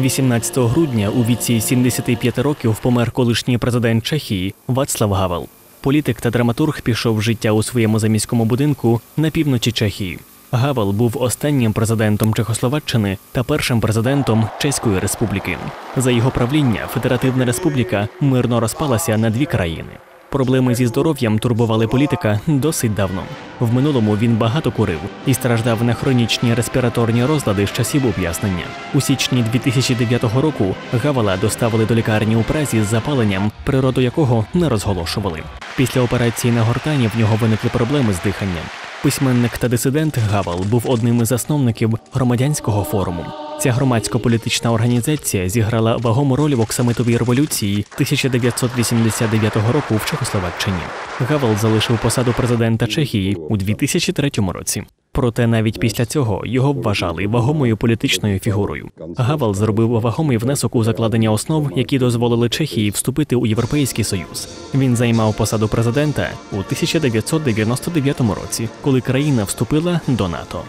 18 грудня у віці 75 років помер колишній президент Чехії Вацлав Гавел. Політик та драматург пішов життя у своєму заміському будинку на півночі Чехії. Гавел був останнім президентом Чехословаччини та першим президентом Чеської Республіки. За його правління Федеративна Республіка мирно розпалася на дві країни. Проблеми зі здоров'ям турбували політика досить давно. В минулому він багато курив і страждав на хронічні респіраторні розлади з часів ув'язнення. У січні 2009 року Гавала доставили до лікарні у Празі з запаленням, природу якого не розголошували. Після операції на гортані в нього виникли проблеми з диханням. Письменник та дисидент Гавел був одним із засновників громадянського форуму. Ця громадсько-політична організація зіграла вагому роль в оксамитовій революції 1989 року в Чехословаччині. Гавел залишив посаду президента Чехії у 2003 році. Проте навіть після цього його вважали вагомою політичною фігурою. Гавел зробив вагомий внесок у закладення основ, які дозволили Чехії вступити у Європейський Союз. Він займав посаду президента у 1999 році, коли країна вступила до НАТО.